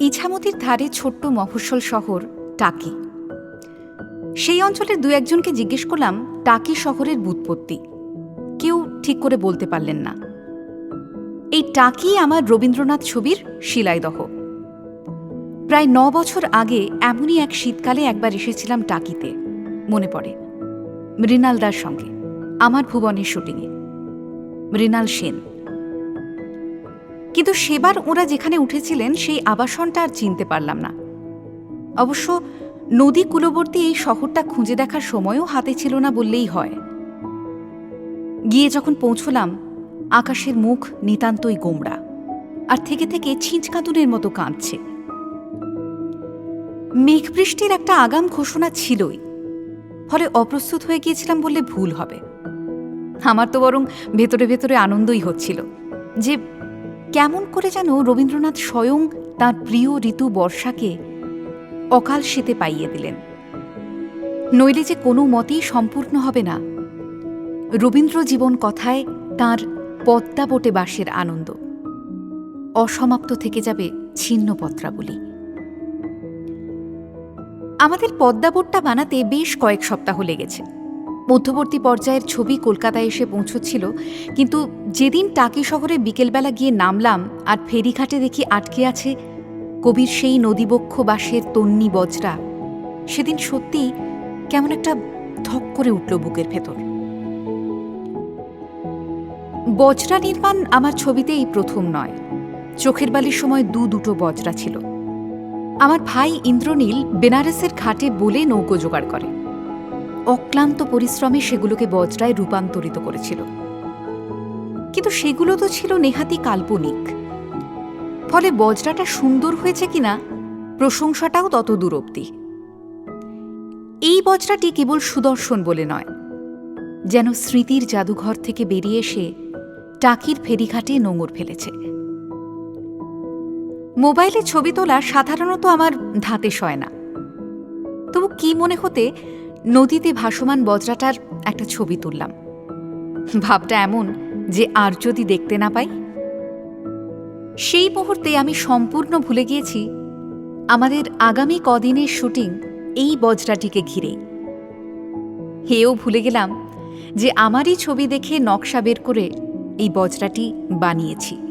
ইছামতির ধারে ছোট্ট মফস্বল শহর টাকি। সেই অঞ্চলের দু একজনকে জিজ্ঞেস করলাম, টাকি শহরের বুৎপত্তি। কেউ ঠিক করে বলতে পারলেন না। এই টাকি আমার রবীন্দ্রনাথ ছবির শিলাইদহ। প্রায় ন বছর আগে এমনই এক শীতকালে একবার এসেছিলাম টাকিতে, মনে পড়ে। মৃণালদার সঙ্গে, আমার ভুবনের শুটিংয়ে। মৃণাল সেন। কিন্তু সেবার ওরা যেখানে উঠেছিলেন, সেই আবাসনটা আর চিনতে পারলাম না। অবশ্য নদী কূলবর্তী এই শহরটা খুঁজে দেখার সময়ও হাতে ছিল না বললেই হয়। গিয়ে যখন পৌঁছলাম, আকাশের মুখ নিতান্তই গোমড়া, আর থেকে থেকে ছিঁচকাতুনের মতো কাঁদছে। মেঘবৃষ্টির একটা আগাম ঘোষণা ছিলই, ফলে অপ্রস্তুত হয়ে গিয়েছিলাম বললে ভুল হবে। আমার তো বরং ভেতরে ভেতরে আনন্দই হচ্ছিল, যে কেমন করে যেন রবীন্দ্রনাথ স্বয়ং তার প্রিয় ঋতু বর্ষাকে অকাল শীতে পাইয়ে দিলেন। নইলে যে কোনো মতেই সম্পূর্ণ হবে না। রবীন্দ্র জীবন কথায় তার পদ্মাবটে বাসের আনন্দ। অসমাপ্ত থেকে যাবে ছিন্ন পত্রাবলী। আমাদের পদ্মাবটটা বানাতে বেশ কয়েক সপ্তাহ লেগেছে। মধ্যবর্তী পর্যায়ের ছবি কলকাতায় এসে পৌঁছচ্ছিল, কিন্তু যেদিন টাকি শহরে বিকেলবেলা গিয়ে নামলাম আর ফেরিঘাটে দেখি আটকে আছে কবির সেই নদীবক্ষ বাসের তন্নি বজরা, সেদিন সত্যি কেমন একটা ধক করে উঠল বুকের ভেতর। বজরা নির্মাণ আমার ছবিতে এই প্রথম নয়, চোখের বালির সময় দু দুটো বজরা ছিল। আমার ভাই ইন্দ্রনীল বেনারসের ঘাটে বলে নৌকো জোগাড় করে। অক্লান্ত পরিশ্রমে সেগুলোকে বজ্রায় রূপান্তরিত করেছিল। কিন্তু সেগুলো তো ছিল নেহাতি কাল্পনিক। ফলে বজ্রাটা সুন্দর হয়েছে কিনা, প্রশংসাটাও তত দূর অব্দি। এই বজ্রাটি কেবল সুদর্শন বলে নয়, যেন স্মৃতির জাদুঘর থেকে বেরিয়ে এসে টাকির ফেরিঘাটে নোঙর ফেলেছে। মোবাইলে ছবি তোলা সাধারণত আমার ধাতে সয় না। তবু কি মনে হতে নদীতে ভাসমান বজরাটার একটা ছবি তুললাম। ভাবটা এমন যে আর যদি দেখতে না পাই? সেই মুহূর্তে আমি সম্পূর্ণ ভুলে গিয়েছি আমাদের আগামী কদিনের শুটিং এই বজরাটিকে ঘিরেই হেও ভুলে গেলাম যে আমারই ছবি দেখে নকশা বের করে এই বজরাটি বানিয়েছি।